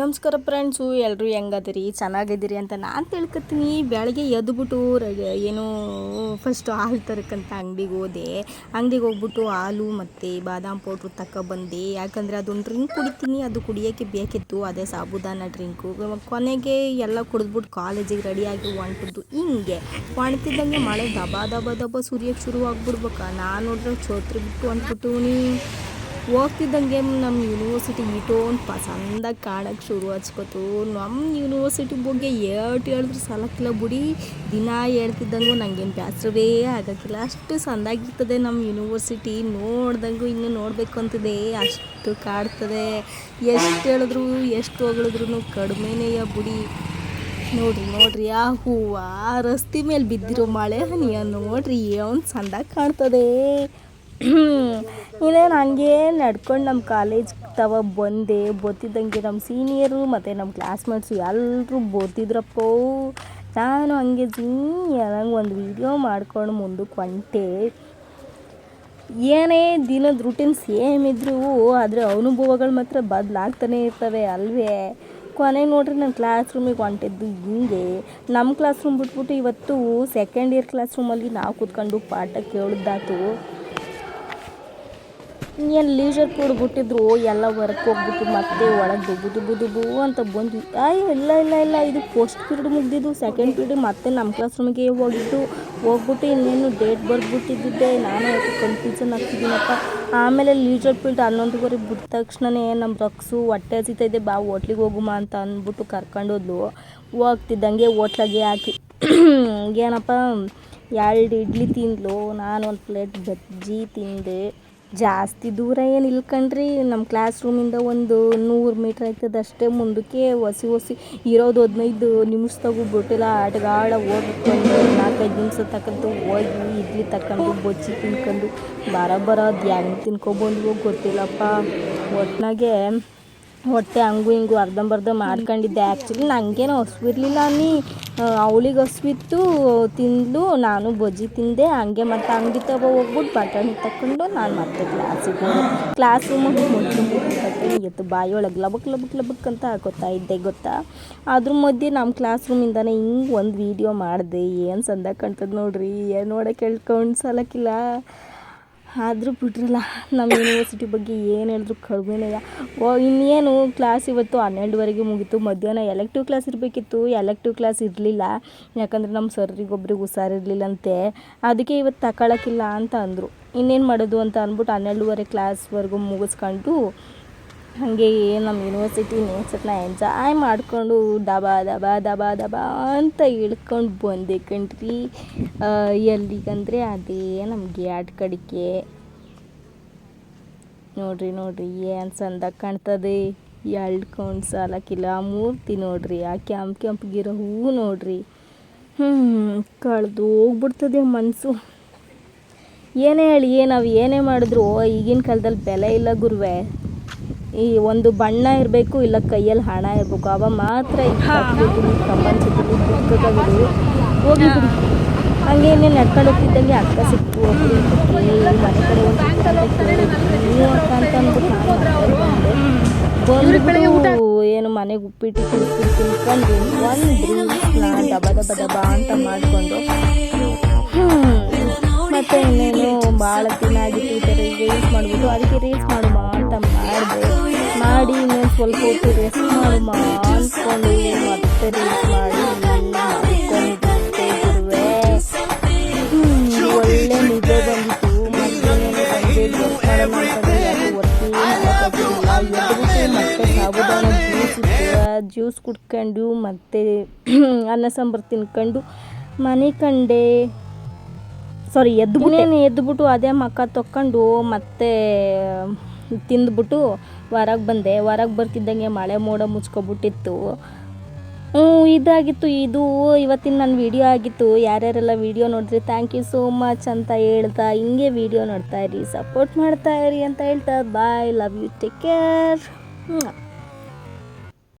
ನಮಸ್ಕಾರ ಫ್ರೆಂಡ್ಸು ಎಲ್ಲರೂ ಹೆಂಗದಿರಿ? ಚೆನ್ನಾಗಿದ್ದೀರಿ ಅಂತ ನಾನು ತಿಳ್ಕೊತೀನಿ ಬೆಳಗ್ಗೆ ಎದ್ದುಬಿಟ್ಟು ಏನು ಫಸ್ಟು ಹಾಲು ತರಕ್ಕಂತ ಅಂಗಡಿಗೆ ಹೋದೆ. ಅಂಗಡಿಗೆ ಹೋಗ್ಬಿಟ್ಟು ಹಾಲು ಮತ್ತು ಬಾದಾಮ್ ಪೌಡ್ರು ತಗೊಬಂದೆ ಯಾಕಂದರೆ ಅದೊಂದು ಡ್ರಿಂಕ್ ಕುಡಿತೀನಿ, ಅದು ಕುಡಿಯೋಕ್ಕೆ ಬೇಕಿತ್ತು. ಅದೇ ಸಾಬುದಾನ ಡ್ರಿಂಕು ಕೊನೆಗೆ ಎಲ್ಲ ಕುಡಿದ್ಬಿಟ್ಟು ಕಾಲೇಜಿಗೆ ರೆಡಿಯಾಗಿ ಹೊಂಟಿದ್ದು ಹಿಂಗೆ ಒಣ್ತಿದ್ದಂಗೆ ಮಳೆ ದಬಾ ದಬಾ ದಬ ಸುರಿಯೋಕ್ಕೆ ಶುರು ಆಗ್ಬಿಡ್ಬೇಕಾ ನಾನು ನೋಡ್ರೆ ಚೋತ್ರಿ ಬಿಟ್ಟು ಅಂದ್ಬಿಟ್ಟು ಹೋಗ್ತಿದ್ದಂಗೆ ನಮ್ಮ ಯೂನಿವರ್ಸಿಟಿ ಇಟೋನ್ ಪಸಂದಾಗಿ ಕಾಣಕ್ಕೆ ಶುರು ಹಚ್ಕೋತು. ನಮ್ಮ ಯೂನಿವರ್ಸಿಟಿ ಬಗ್ಗೆ ಏಟು ಹೇಳಿದ್ರು ಸಾಲಕ್ಕಿಲ್ಲ ಬಿಡಿ. ದಿನ ಹೇಳ್ತಿದ್ದಂಗೂ ನನಗೇನು ಬೇಸರವೇ ಆಗೋಕ್ಕಿಲ್ಲ. ಅಷ್ಟು ಸಂದಾಗಿರ್ತದೆ ನಮ್ಮ ಯೂನಿವರ್ಸಿಟಿ ನೋಡ್ದಂಗೂ ಇನ್ನು ನೋಡಬೇಕು ಅಂತಿದೆ. ಅಷ್ಟು ಕಾಡ್ತದೆ. ಎಷ್ಟು ಹೇಳಿದ್ರು, ಎಷ್ಟು ಹೊಗಳಿದ್ರು ಕಡಿಮೆನೆಯ ಬಿಡಿ. ನೋಡ್ರಿ ನೋಡ್ರಿ ಆ ಹೂವು ರಸ್ತೆ ಮೇಲೆ ಬಿದ್ದಿರೋ ಮಳೆ ಹನಿಯ ನೋಡ್ರಿ. ಏನು ಚಂದ ಕಾಣ್ತದೆ. ಇನ್ನೇನು ಹಂಗೆ ನಡ್ಕೊಂಡು ನಮ್ಮ ಕಾಲೇಜ್ ತವ ಬಂದೆ ಬೋತಿದ್ದಂಗೆ ನಮ್ಮ ಸೀನಿಯರು ಮತ್ತು ನಮ್ಮ ಕ್ಲಾಸ್ಮೇಟ್ಸು ಎಲ್ಲರೂ ಬೋತಿದ್ರಪ್ಪೋ ನಾನು ಹಂಗೆ ಜೀನಂಗೆ ಒಂದು ವೀಡಿಯೋ ಮಾಡ್ಕೊಂಡು ಮುಂದಕ್ಕೆ ಹೊಂಟೆ. ಏನೇ ದಿನದ ರುಟೀನ್ ಸೇಮ್ ಇದ್ದರೂ ಆದರೆ ಅನುಭವಗಳು ಮಾತ್ರ ಬದಲಾಗ್ತಾನೆ ಇರ್ತವೆ ಅಲ್ವೇ. ಕೊನೆಗೆ ನೋಡ್ರಿ ನನ್ನ ಕ್ಲಾಸ್ ರೂಮಿಗೆ ಹೊಂಟಿದ್ದು ಹಿಂಗೆ. ನಮ್ಮ ಕ್ಲಾಸ್ ರೂಮ್ ಬಿಟ್ಬಿಟ್ಟು ಇವತ್ತು ಸೆಕೆಂಡ್ ಇಯರ್ ಕ್ಲಾಸ್ ರೂಮಲ್ಲಿ ನಾವು ಕೂತ್ಕೊಂಡು ಪಾಠ ಕೇಳಿದ್ದಾತು ಏನು ಲೀಜರ್ ಕೂಡ ಬಿಟ್ಟಿದ್ರು, ಎಲ್ಲ ವರ್ಕ್ ಹೋಗ್ಬಿಟ್ಟು ಮತ್ತೆ ಒಳಗೆ ದುಬ್ಬು ದುಬ್ಬು ದುಬ್ಬು ಅಂತ ಬಂದ್ವಿ. ಅಯ್ಯೋ ಇಲ್ಲ ಇಲ್ಲ ಇಲ್ಲ, ಇದು ಫಸ್ಟ್ ಪೀರಿಯಡ್ ಮುಗ್ದಿದ್ದು ಸೆಕೆಂಡ್ ಪೀರಿಯಡ್ ಮತ್ತೆ ನಮ್ಮ ಕ್ಲಾಸ್ ರೂಮಿಗೆ ಹೋಗಿದ್ದು. ಹೋಗ್ಬಿಟ್ಟು ಇನ್ನೇನು ಡೇಟ್ ಬರ್ದ್ಬಿಟ್ಟಿದ್ದೆ ನಾನು ಕನ್ಫ್ಯೂಷನ್ ಆಗ್ತಿದ್ದೀನಪ್ಪ. ಆಮೇಲೆ ಲೀಜರ್ ಪೀರಿಯಡ್ ಹನ್ನೊಂದುವರೆ ಬಿಟ್ಟ ತಕ್ಷಣವೇ ನಮ್ಮ ರಕ್ಸು ಹೊಟ್ಟೆ ಹಸಿತೈತೆ ಬಾ ಹೋಟ್ಲಿಗೆ ಹೋಗುಮ ಅಂತ ಅಂದ್ಬಿಟ್ಟು ಕರ್ಕೊಂಡೋದ್ಲು. ಹೋಗ್ತಿದ್ದಂಗೆ ಹೋಟ್ಲಾಗೆ ಹಾಕಿ. ಏನಪ್ಪ, ಎರಡು ಇಡ್ಲಿ ತಿಂದ್ಲು, ನಾನು ಒಂದು ಪ್ಲೇಟ್ ಬಜ್ಜಿ ತಿಂದೆ. ಜಾಸ್ತಿ ದೂರ ಏನು ಇಲ್ಕಂಡ್ರಿ ನಮ್ಮ ಕ್ಲಾಸ್ ರೂಮಿಂದ ಒಂದು ನೂರು ಮೀಟ್ರ್ ಆಯ್ತದ ಅಷ್ಟೇ ಮುಂದಕ್ಕೆ ಒಸಿ ಒಸಿ ಇರೋದು ಹದಿನೈದು ನಿಮಿಷದಾಗೂ ಬಿಟ್ಟಿಲ್ಲ. ಆಟಗಾಡ ಓದ್ಕೊಂಡು ನಾಲ್ಕೈದು ನಿಮಿಷ ತಕ್ಕಂತು ಹೋಗಿ ಇಡ್ಲಿ ತಕೊಂಡು ಬೊಜ್ಜಿ ತಿನ್ಕೊಂಡು ಬರ ಬರೋದು ಹೆಂಗೆ ತಿನ್ಕೊಬಂದ್ವೋ ಗೊತ್ತಿಲ್ಲಪ್ಪ. ಒಟ್ನಾಗೆ ಹೊಟ್ಟೆ ಹಂಗು ಹಿಂಗು ಅರ್ಧಂಬರ್ಧ ಮಾಡ್ಕೊಂಡಿದ್ದೆ. ಆ್ಯಕ್ಚುಲಿ ನನಗೇನು ಹಸ್ವಿರ್ಲಿಲ್ಲ ನೀ ಅವಳಿಗೆ ಹಸ್ವಿತ್ತು ತಿಂದು ನಾನು ಬಜ್ಜಿ ತಿಂದೆ. ಹಂಗೆ ಮತ್ತೆ ಅಂಗಡಿ ತಗೋ ಹೋಗ್ಬಿಟ್ಟು ಬಟಾಣಿ ತಗೊಂಡು ನಾನು ಮತ್ತೆ ಕ್ಲಾಸಿಗೆ ಹೋದೆ. ಕ್ಲಾಸ್ ರೂಮಿಗೆ ಇತ್ತು. ಬಾಯಿಯೊಳಗೆ ಲಬಕ್ ಲಬಕ್ ಲಬಕ್ ಅಂತ ಹಾಕೋತಾ ಇದ್ದೆ, ಗೊತ್ತಾ? ಅದ್ರ ಮಧ್ಯೆ ನಮ್ಮ ಕ್ಲಾಸ್ ರೂಮಿಂದನೇ ಹಿಂಗೆ ಒಂದು ವೀಡಿಯೋ ಮಾಡಿದೆ. ಏನು ಸಂದ ಕಾಣ್ತದೆ ನೋಡ್ರಿ? ಏನು ನೋಡೋಕೆ ಹೇಳ್ಕೊಂಡು ಸಲಕ್ಕಿಲ್ಲ ಆದರೂ ಬಿಟ್ರಲ್ಲ, ನಮ್ಮ ಯೂನಿವರ್ಸಿಟಿ ಬಗ್ಗೆ ಏನು ಹೇಳಿದ್ರು ಕಡಿಮೆನೇ ಓ, ಇನ್ನೇನು ಕ್ಲಾಸ್ ಇವತ್ತು ಹನ್ನೆರಡುವರೆಗೆ ಮುಗೀತು. ಮಧ್ಯಾಹ್ನ ಎಲೆಕ್ಟಿವ್ ಕ್ಲಾಸ್ ಇರಬೇಕಿತ್ತು. ಎಲೆಕ್ಟಿವ್ ಕ್ಲಾಸ್ ಇರಲಿಲ್ಲ. ಯಾಕಂದರೆ ನಮ್ಮ ಸರ್ರಿಗೊಬ್ರಿಗೆ ಹುಷಾರಿರ್ಲಿಲ್ಲಂತೆ. ಅದಕ್ಕೆ ಇವತ್ತು ತಗೊಳಕ್ಕಿಲ್ಲ ಅಂತ ಅಂದರು. ಇನ್ನೇನು ಮಾಡೋದು ಅಂತ ಅಂದ್ಬಿಟ್ಟು ಹನ್ನೆರಡುವರೆ ಕ್ಲಾಸ್ವರೆಗೂ ಮುಗಿಸ್ಕೊಂಡು ಹಾಗೆ ನಮ್ಮ ಯೂನಿವರ್ಸಿಟಿ ನೇಚರ್ನ ಎಂಜಾಯ್ ಮಾಡಿಕೊಂಡು ದಬ, ದಬಾ ದಬಾ ದಬಾ ಅಂತ ಇಳ್ಕೊಂಡು ಬಂದೆ ಕಣ್ರಿ ಎಲ್ಲಿಗಂದರೆ ಅದೇ ನಮಗೆ ಎರಡು ಕಡಿಕೆ. ನೋಡ್ರಿ ನೋಡ್ರಿ ಏನು ಚಂದ ಕಾಣ್ತದೆ. ಎಳ್ಕೊಂಡು ಸಾಲಕ್ಕಿಲ್ಲ ಮೂರ್ತಿ ನೋಡ್ರಿ, ಆ ಕೆಂಪು ಕೆಂಪಗಿರೋ ಹೂವು ನೋಡ್ರಿ. ಹ್ಞೂ ಕಳೆದು ಹೋಗ್ಬಿಡ್ತದೆ ಮನಸ್ಸು ಏನೇ ಹೇಳಿ ನಾವು ಏನೇ ಮಾಡಿದ್ರು ಈಗಿನ ಕಾಲದಲ್ಲಿ ಬೆಲೆ ಇಲ್ಲ ಗುರುವೆ. ಈ ಒಂದು ಬಣ್ಣ ಇರಬೇಕು ಇಲ್ಲ ಕೈಯಲ್ಲಿ ಹಣ ಇರಬೇಕು ಅವ ಮಾತ್ರ ಈ ಪ್ರಪಂಚದಲ್ಲಿ ಹೋಗಿ ಹಂಗೆ ಹಂಗೇನೆ ನಡ್ಕೊಂಡು ಹೋಗ್ತಿದ್ದಂಗೆ ಅಕ್ಕ ಸಿಕ್ಕು ಒಬ್ಬರು ಮನೆ ಕಡೆ ಒಂದು ಅಂತ ಅಂದ್ಬಿಟ್ಟು ಏನು ಮನೆಗೆ ಉಪ್ಪಿಟ್ಟು ತಿನ್ಕೊಂಡು ತಿನ್ಕೊಂಡು ಒಂದು ದಬ ದಬ ದಬ ಅಂತ ಮಾಡಿಕೊಂಡು. ಮತ್ತೆ ಇನ್ನೇನು ಭಾಳ ದಿನ ಆಗಿತ್ತು ಈ ಥರ ರೀಲ್ಸ್ ಮಾಡಿಬಿಟ್ಟು ಅದಕ್ಕೆ ರೀಲ್ಸ್ ಅಂತ ಮಾಡಿದೆ ಮಾಡಿ ಇನ್ನೊಂದು ಸ್ವಲ್ಪ ಹೊತ್ತು ರೆಸ್ಟ್ ಮಾಡಿ ಅಂದ್ಕೊಂಡು ಮತ್ತೆ ರೀಲ್ಸ್ ಮಾಡಿ ಒಳ್ಳೆ ನಿದ್ದೆ ಬಂದಿತ್ತು. ಮತ್ತೆ ಸಂಜೆ ಮತ್ತೆ ಸಾಬುದಾನ ಜ್ಯೂಸ್ ಇತ್ತು. ಆ ಜ್ಯೂಸ್ ಕುಡ್ಕೊಂಡು ಮತ್ತೆ ಅನ್ನ ಸಾಂಬಾರು ತಿನ್ಕೊಂಡು ಮನೆ ಕಂಡೆ ಸಾರಿ ಎದ್ದು ಎದ್ದುಬಿಟ್ಟು ಅದೇ ಮಕ್ಕ ತೊಕ್ಕೊಂಡು ಮತ್ತೆ ತಿಂದ್ಬಿಟ್ಟು ಹೊರಗೆ ಬಂದೆ. ಹೊರಗೆ ಬರ್ತಿದ್ದಂಗೆ ಮಳೆ ಮೋಡ ಮುಚ್ಕೊಬಿಟ್ಟಿತ್ತು. ಹ್ಞೂ, ಇದಾಗಿತ್ತು ಇದು. ಇವತ್ತಿನ ನನ್ನ ವಿಡಿಯೋ ಆಗಿತ್ತು. ಯಾರ್ಯಾರೆಲ್ಲ ವಿಡಿಯೋ ನೋಡಿದ್ರಿ ಥ್ಯಾಂಕ್ ಯು ಸೋ ಮಚ್ ಅಂತ ಹೇಳ್ತಾ, ಹಿಂಗೆ ವಿಡಿಯೋ ನೋಡ್ತಾ ಇರಿ ಸಪೋರ್ಟ್ ಮಾಡ್ತಾ ಇರಿ ಅಂತ ಹೇಳ್ತಾ bye love you take care